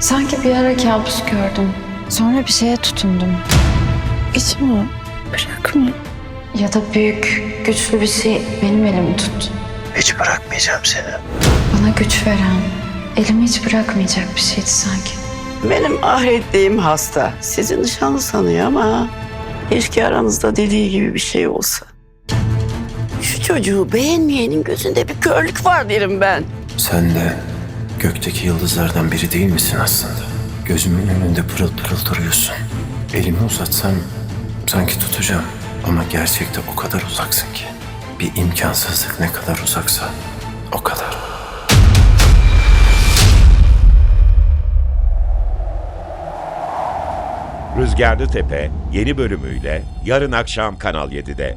Sanki bir ara kabus gördüm. Sonra bir şeye tutundum. İçimi bırakma. Ya da büyük, güçlü bir şey benim elimi tuttu. Hiç bırakmayacağım seni. Bana güç veren, elimi hiç bırakmayacak bir şeydi sanki. Benim ahrettiğim hasta. Sizi nişanlı sanıyor ama keşke aranızda dediği gibi bir şey olsa. Şu çocuğu beğenmeyenin gözünde bir körlük var derim ben. Sen de gökteki yıldızlardan biri değil misin aslında? Gözümün önünde pırıl pırıl duruyorsun. Elimi uzatsam sanki tutacağım. Ama gerçekte o kadar uzaksın ki. Bir imkansızlık ne kadar uzaksa o kadar. Rüzgarlı Tepe yeni bölümüyle yarın akşam Kanal 7'de.